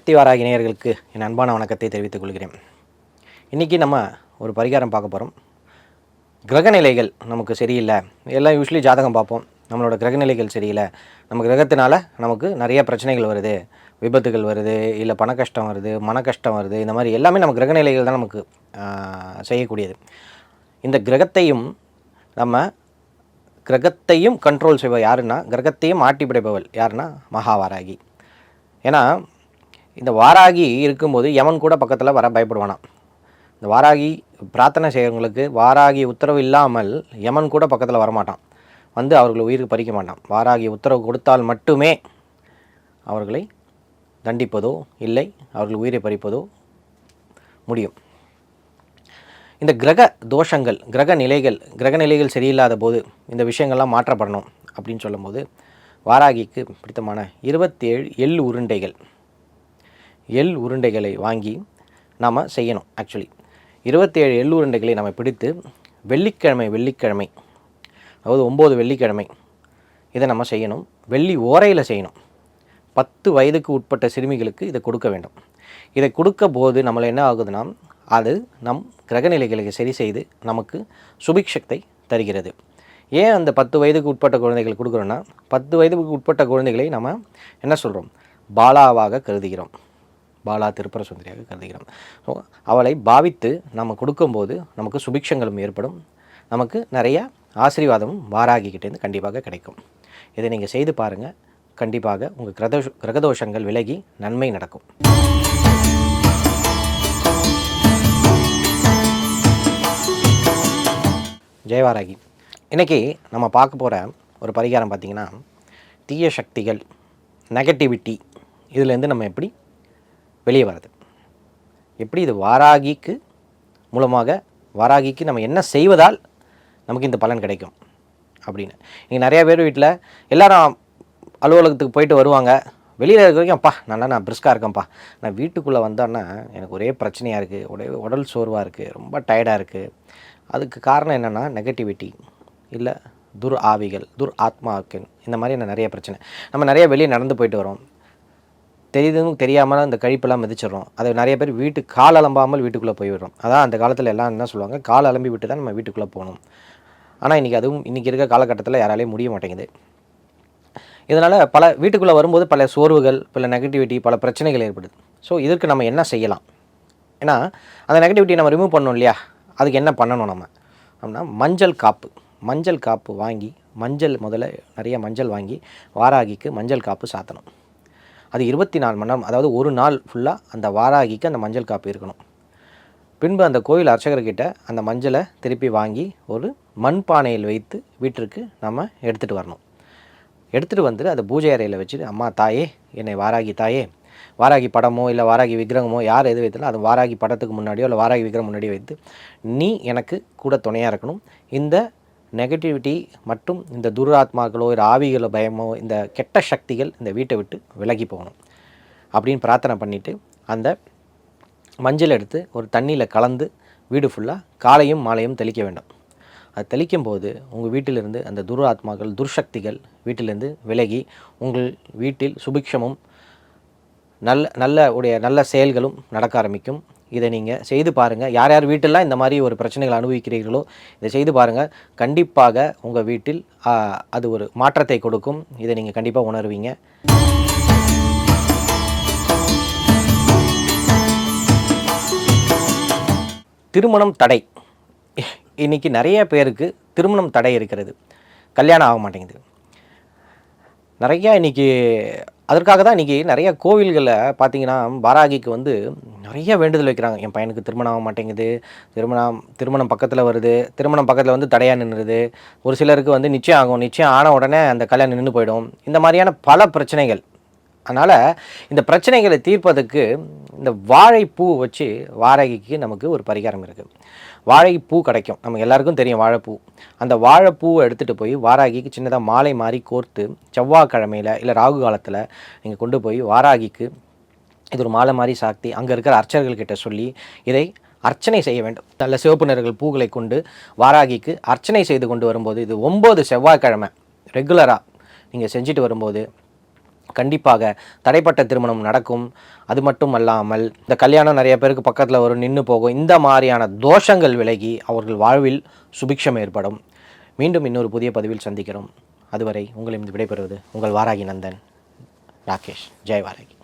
சக்தி வாராகி நேயர்களுக்கு என் அன்பான வணக்கத்தை தெரிவித்துக் கொள்கிறேன். இன்றைக்கி நம்ம ஒரு பரிகாரம் பார்க்க போகிறோம் கிரகநிலைகள் நமக்கு சரியில்லை. எல்லாம் யூஸ்வலி ஜாதகம் பார்ப்போம். நம்மளோட கிரகநிலைகள் சரியில்லை. நம்ம கிரகத்தினால நமக்கு நிறைய பிரச்சனைகள் வருது. விபத்துகள் வருது இல்லை பண கஷ்டம் வருது மன கஷ்டம் வருது இந்த மாதிரி எல்லாமே நம்ம கிரகநிலைகள் தான் நமக்கு செய்யக்கூடியது. இந்த கிரகத்தையும் நம்ம கிரகத்தையும் கண்ட்ரோல் செய்வ யாருன்னா கிரகத்தையும் ஆட்டி படைப்பவள் யாருன்னா மகாவாராகி. ஏன்னா இந்த வாராகி இருக்கும்போது யமன் கூட பக்கத்தில் வர பயப்படுவானாம். இந்த வாராகி பிரார்த்தனை செய்கிறவங்களுக்கு வாராகி உத்தரவு இல்லாமல் யமன் கூட பக்கத்தில் வரமாட்டான். வந்து அவர்களை உயிருக்கு பறிக்க மாட்டான். வாராகி உத்தரவு கொடுத்தால் மட்டுமே அவர்களை தண்டிப்பதோ இல்லை அவர்கள் உயிரை பறிப்பதோ முடியும். இந்த கிரக தோஷங்கள் கிரக நிலைகள் கிரக நிலைகள் சரியில்லாத போது இந்த விஷயங்கள்லாம் மாற்றப்படணும் அப்படின்னு சொல்லும்போது வாராகிக்கு பிடித்தமான இருபத்தேழு எள் உருண்டைகள். எள் உருண்டைகளை வாங்கி நாம் செய்யணும் ஆக்சுவலி இருபத்தேழு எள் உருண்டைகளை நம்ம பிடித்து வெள்ளிக்கிழமை வெள்ளிக்கிழமை அதாவது ஒம்பது வெள்ளிக்கிழமை இதை நம்ம செய்யணும். வெள்ளி ஓரையில் செய்யணும். பத்து வயதுக்கு உட்பட்ட சிறுமிகளுக்கு இதை கொடுக்க வேண்டும். இதை கொடுக்க போது நம்மள என்ன ஆகுதுன்னா அது நம் கிரகநிலைகளுக்கு சரி செய்து நமக்கு சுபிக்ஷத்தை தருகிறது. ஏன் அந்த பத்து வயதுக்கு உட்பட்ட குழந்தைகள் கொடுக்குறோன்னா பத்து வயதுக்கு உட்பட்ட குழந்தைகளை நம்ம என்ன சொல்கிறோம் பாலாவாக கருதுகிறோம். பாலா திருப்பர சுந்தரியாக கருதுகிறோம். ஸோ அவளை பாவித்து நம்ம கொடுக்கும்போது நமக்கு சுபிக்ஷங்களும் ஏற்படும். நமக்கு நிறைய ஆசீர்வாதமும் வாராகிக்கிட்டேருந்து கண்டிப்பாக கிடைக்கும். இதை நீங்கள் செய்து பாருங்கள் கண்டிப்பாக உங்கள் கிரதோஷ் கிரகதோஷங்கள் விலகி நன்மை நடக்கும். ஜெயவாராகி இன்றைக்கி நம்ம பார்க்க போகிற ஒரு பரிகாரம் பார்த்திங்கன்னா தீய சக்திகள் நெகட்டிவிட்டி இதுலேருந்து நம்ம எப்படி வெளியே வர்றது. எப்படி இது வாராகிக்கு மூலமாக வாராகிக்கு நம்ம என்ன செய்வதால் நமக்கு இந்த பலன் கிடைக்கும் அப்படின்னு. இங்கே நிறையா பேர் வீட்டில் எல்லாரும் அலுவலகத்துக்கு போயிட்டு வருவாங்க. வெளியில் இருக்க வரைக்கும் அப்பா நல்லா நான் பிரிஸ்காக இருக்கேன்ப்பா. நான் வீட்டுக்குள்ளே வந்தோன்னா எனக்கு ஒரே பிரச்சனையாக இருக்குது ஒரே உடல் சோர்வாக இருக்குது ரொம்ப டயர்டாக இருக்குது அதுக்கு காரணம் என்னென்னா நெகட்டிவிட்டி இல்லை துர் ஆவிகள் துர் ஆத்மாக்கள். இந்த மாதிரியான நிறைய பிரச்சனை. நம்ம நிறைய வெளியே நடந்து போயிட்டு வரோம் தெரியுதும் தெரியாமல் அந்த கழிப்பெல்லாம் மிதிச்சிடுறோம். அதை நிறைய பேர் வீட்டு கால் அலம்பாமல் வீட்டுக்குள்ளே போயிடுறோம் அதான் அந்த காலத்தில் எல்லாம் என்ன சொல்லுவாங்க? கால் அலம்பி விட்டு தான் நம்ம வீட்டுக்குள்ளே போகணும். ஆனால் இன்றைக்கி அதுவும் இன்றைக்கி இருக்க காலகட்டத்தில் யாராலையும் முடிய மாட்டேங்குது. இதனால் பல வீட்டுக்குள்ளே வரும்போது பல சோர்வுகள் பல நெகட்டிவிட்டி பல பிரச்சனைகள் ஏற்படுது. ஸோ இதற்கு நம்ம என்ன செய்யலாம்? ஏன்னா அந்த நெகட்டிவிட்டியை நம்ம ரிமூவ் பண்ணோம் இல்லையா? அதுக்கு என்ன பண்ணணும் நம்ம? அப்படின்னா மஞ்சள் காப்பு. மஞ்சள் காப்பு வாங்கி மஞ்சள் முதல்ல நிறைய மஞ்சள் வாங்கி வாராகிக்கு மஞ்சள் காப்பு சாத்தணும். அது இருபத்தி நாலு மணி நேரம் அதாவது ஒரு நாள் ஃபுல்லாக அந்த வாராகிக்கு அந்த மஞ்சள் காப்பி இருக்கணும். பின்பு அந்த கோயில் அர்ச்சகர்கிட்ட அந்த மஞ்சளை திருப்பி வாங்கி ஒரு மண்பானையில் வைத்து வீட்டிற்கு நம்ம எடுத்துகிட்டு வரணும். எடுத்துகிட்டு வந்துட்டு அதை பூஜை அறையில் வச்சுட்டு அம்மா தாயே என்னை வாராகி தாயே வாராகி படமோ இல்லை வாராகி விக்கிரகமோ யார் எது வைத்தாலும் அது வாராகி படத்துக்கு முன்னாடியோ இல்லை வாராகி விக்ரம் முன்னாடியோ வைத்து நீ எனக்கு கூட துணையாக இருக்கணும். இந்த நெகட்டிவிட்டி மற்றும் இந்த துராத்மாக்களோ இல்லை ஆவிகளோ பயமோ இந்த கெட்ட சக்திகள் இந்த வீட்டை விட்டு விலகி போகணும். அப்படின்னு பிரார்த்தனை பண்ணிவிட்டு அந்த மஞ்சள் எடுத்து ஒரு தண்ணியில் கலந்து வீடு ஃபுல்லாக காலையும் மாலையும் தெளிக்க வேண்டும். அது தெளிக்கும் போது உங்கள் வீட்டிலிருந்து அந்த துராத்மாக்கள் துர்சக்திகள் வீட்டிலிருந்து விலகி உங்கள் வீட்டில் சுபிக்ஷமும் நல்ல நல்ல உடைய நல்ல செயல்களும் நடக்க ஆரம்பிக்கும். இதை நீங்கள் செய்து பாருங்கள் யார் யார் வீட்டிலலாம் இந்த மாதிரி ஒரு பிரச்சனைகள் அனுபவிக்கிறீர்களோ இதை செய்து பாருங்கள் கண்டிப்பாக உங்கள் வீட்டில் அது ஒரு மாற்றத்தை கொடுக்கும். இதை நீங்கள் கண்டிப்பாக உணர்வீங்க. திருமணம் தடை. இன்றைக்கி நிறைய பேருக்கு திருமணம் தடை இருக்கிறது. கல்யாணம் ஆக மாட்டேங்குது. நிறையா இன்னைக்கு அதற்காக தான் இன்றைக்கி நிறைய கோவில்களில் பார்த்தீங்கன்னா வாராகிக்கு வந்து நிறைய வேண்டுதல் வைக்கிறாங்க. என் பையனுக்கு திருமணம் ஆக மாட்டேங்குது. திருமணம் திருமணம் பக்கத்தில் வருது. திருமணம் பக்கத்தில் வந்து தடையாக நின்றுது. ஒரு சிலருக்கு வந்து நிச்சயம் ஆகும். நிச்சயம் ஆன உடனே அந்த கல்யாணம் நின்று போயிடும். இந்த மாதிரியான பல பிரச்சனைகள். அதனால் இந்த பிரச்சனைகளை தீர்ப்பதற்கு இந்த வாழைப்பூ வச்சு வாரகிக்கு நமக்கு ஒரு பரிகாரம் இருக்குது வாழைப்பூ கிடைக்கும். நமக்கு எல்லாருக்கும் தெரியும் வாழைப்பூ. அந்த வாழைப்பூவை எடுத்துகிட்டு போய் வாராகிக்கு சின்னதாக மாலை மாதிரி கோர்த்து செவ்வாய்க்கிழமையில் இல்லை ராகு காலத்தில் நீங்கள் கொண்டு போய் வாராகிக்கு இது ஒரு மாலை மாதிரி சாக்தி அங்கே இருக்கிற அர்ச்சகர்கள்கிட்ட சொல்லி இதை அர்ச்சனை செய்ய வேண்டும். நல்ல சிவப்பு நிறங்கள் பூக்களை கொண்டு வாராகிக்கு அர்ச்சனை செய்து கொண்டு வரும்போது இது ஒம்பது செவ்வாய்க்கிழமை ரெகுலராக நீங்கள் செஞ்சுட்டு வரும்போது கண்டிப்பாக தடைப்பட்ட திருமணம் நடக்கும். அது மட்டும் அல்லாமல் இந்த கல்யாணம் நிறைய பேருக்கு பக்கத்தில் வரும் நின்று போகும். இந்த மாதிரியான தோஷங்கள் விலகி அவர்கள் வாழ்வில் சுபிக்ஷம் ஏற்படும். மீண்டும் இன்னொரு புதிய பதிவில் சந்திக்கிறோம். அதுவரை உங்களிடம் விடைபெறுவது உங்கள் வாராகி நந்தன் ராகேஷ். ஜெய் வாராகி.